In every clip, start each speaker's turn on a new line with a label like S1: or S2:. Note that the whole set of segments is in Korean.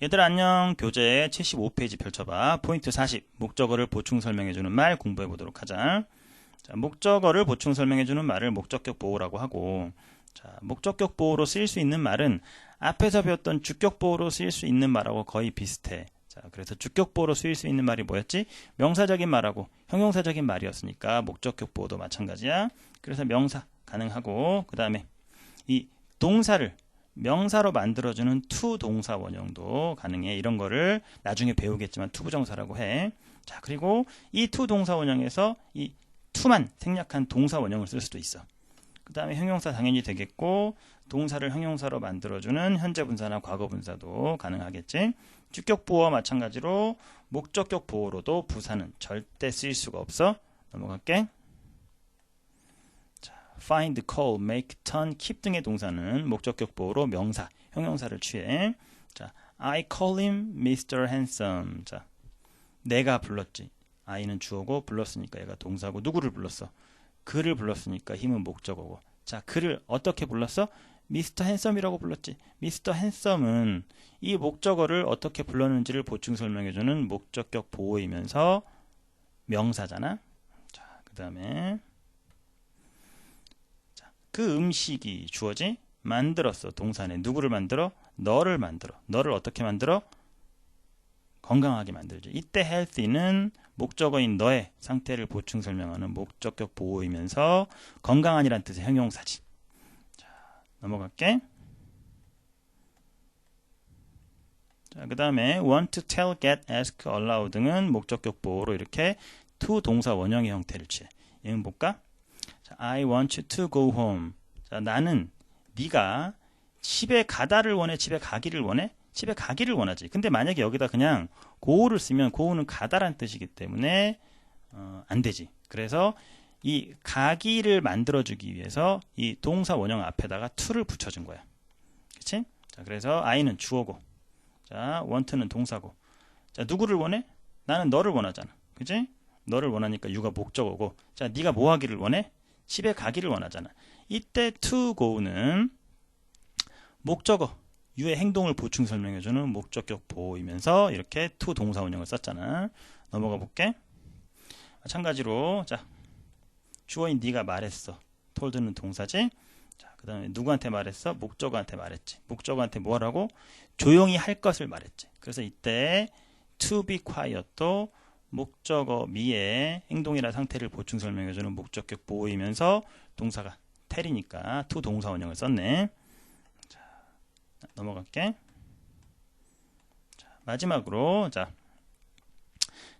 S1: 얘들아 안녕 교재 75페이지 펼쳐봐. 포인트 40 목적어를 보충 설명해주는 말 공부해 보도록 하자. 자, 목적어를 보충 설명해주는 말을 목적격 보호라고 하고 자, 목적격 보호로 쓰일 수 있는 말은 앞에서 배웠던 주격 보호로 쓰일 수 있는 말하고 거의 비슷해. 자, 그래서 주격 보호로 쓰일 수 있는 말이 뭐였지? 명사적인 말하고 형용사적인 말이었으니까 목적격 보호도 마찬가지야. 그래서 명사 가능하고 그 다음에 이 동사를 명사로 만들어주는 투 동사 원형도 가능해. 이런 거를 나중에 배우겠지만 투부정사라고 해. 자, 그리고 이투 동사 원형에서 이 투만 생략한 동사 원형을 쓸 수도 있어. 그 다음에 형용사 당연히 되겠고, 동사를 형용사로 만들어주는 현재 분사나 과거 분사도 가능하겠지. 주격 보호와 마찬가지로 목적격 보호로도 부사는 절대 쓰일 수가 없어. 넘어갈게. Find, call, make, turn, keep 등의 동사는 목적격 보호로 명사, 형용사를 취해. 자, I call him Mr. Handsome. 자, 내가 불렀지. I는 주어고 불렀으니까 얘가 동사고 누구를 불렀어? 그를 불렀으니까 힘은 목적어고. 자, 그를 어떻게 불렀어? 미스터 핸섬이라고 불렀지. 미스터 핸섬은 이 목적어를 어떻게 불렀는지를 보충 설명해주는 목적격 보호이면서 명사잖아. 자, 그 다음에 그 음식이 주어지 만들었어. 동사네 누구를 만들어? 너를 만들어. 너를 어떻게 만들어? 건강하게 만들지. 이때 healthy는 목적어인 너의 상태를 보충 설명하는 목적격 보호이면서 건강한이란 뜻의 형용사지. 자 넘어갈게. 자 그 다음에 want to tell get ask allow 등은 목적격 보호로 이렇게 to 동사 원형의 형태를 취해. 얘는 볼까? 자, I want to go home. 자, 나는 네가 집에 가다를 원해, 집에 가기를 원해? 집에 가기를 원하지. 근데 만약에 여기다 그냥 go를 쓰면 go는 가다란 뜻이기 때문에 어, 안 되지. 그래서 이 가기를 만들어주기 위해서 이 동사 원형 앞에다가 to를 붙여준 거야. 그치? 자, 그래서 I는 주어고, 자, want는 동사고. 자, 누구를 원해? 나는 너를 원하잖아. 그치? 너를 원하니까 you가 목적어고. 자, 네가 뭐 하기를 원해? 집에 가기를 원하잖아. 이때 to go는 목적어, 유의 행동을 보충 설명해주는 목적격 보호이면서 이렇게 to 동사 원형을 썼잖아. 넘어가 볼게. 마찬가지로 자 주어인 네가 말했어. told는 동사지. 자, 그 다음에 누구한테 말했어? 목적어한테 말했지. 목적어한테 뭐 하라고? 조용히 할 것을 말했지. 그래서 이때 to be quiet도 목적어 미의 행동이나 상태를 보충 설명해주는 목적격 보호이면서 동사가 텔이니까 to 동사 원형을 썼네. 자, 넘어갈게. 자, 마지막으로 자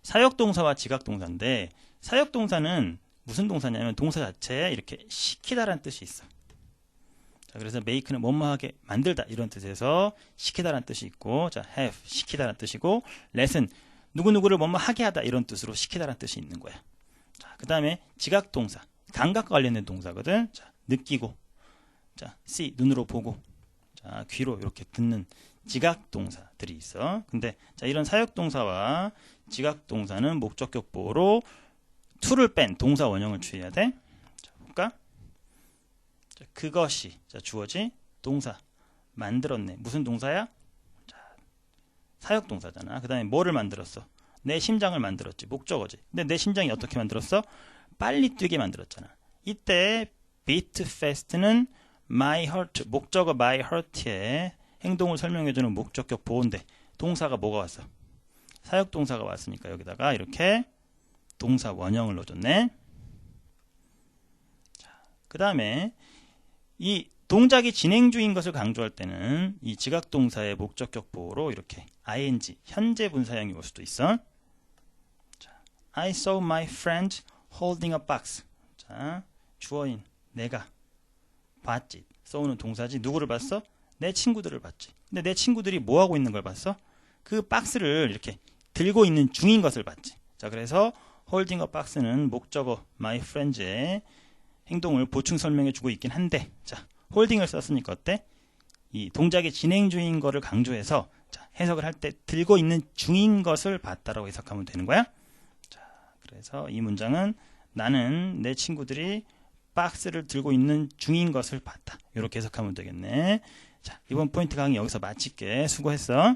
S1: 사역동사와 지각동사인데 사역동사는 무슨 동사냐면 동사 자체에 이렇게 시키다라는 뜻이 있어. 자, 그래서 make는 뭐뭐하게 만들다 이런 뜻에서 시키다라는 뜻이 있고 자 have 시키다라는 뜻이고 let은 누구누구를 뭐뭐 하게 하다 이런 뜻으로 시키다라는 뜻이 있는 거야. 자, 그 다음에 지각 동사. 감각과 관련된 동사거든. 자, 느끼고. 자, see, 눈으로 보고. 자, 귀로 이렇게 듣는 지각 동사들이 있어. 근데, 자, 이런 사역 동사와 지각 동사는 목적격 보호로 to를 뺀 동사 원형을 취해야 돼. 자, 볼까? 자, 그것이. 자, 주어지. 동사. 만들었네. 무슨 동사야? 사역 동사잖아. 그 다음에 뭐를 만들었어? 내 심장을 만들었지. 목적어지. 근데 내 심장이 어떻게 만들었어? 빨리 뛰게 만들었잖아. 이때 beat fast는 my heart, 목적어 my heart의 행동을 설명해 주는 목적격 보호인데 동사가 뭐가 왔어? 사역 동사가 왔으니까 여기다가 이렇게 동사 원형을 넣어줬네. 그 다음에 이 동작이 진행 중인 것을 강조할 때는 이 지각동사의 목적격 보호로 이렇게 ing 현재 분사형이 올 수도 있어. 자, I saw my friend holding a box. 자, 주어인 내가 봤지. saw는 동사지. 누구를 봤어? 내 친구들을 봤지. 근데 내 친구들이 뭐 하고 있는 걸 봤어? 그 박스를 이렇게 들고 있는 중인 것을 봤지. 자, 그래서 holding a box는 목적어 my friend의 행동을 보충 설명해 주고 있긴 한데, 자, 홀딩을 썼으니까 어때? 이 동작의 진행 중인 거를 강조해서 자, 해석을 할 때 들고 있는 중인 것을 봤다라고 해석하면 되는 거야. 자, 그래서 이 문장은 나는 내 친구들이 박스를 들고 있는 중인 것을 봤다. 이렇게 해석하면 되겠네. 자, 이번 포인트 강의 여기서 마칠게. 수고했어.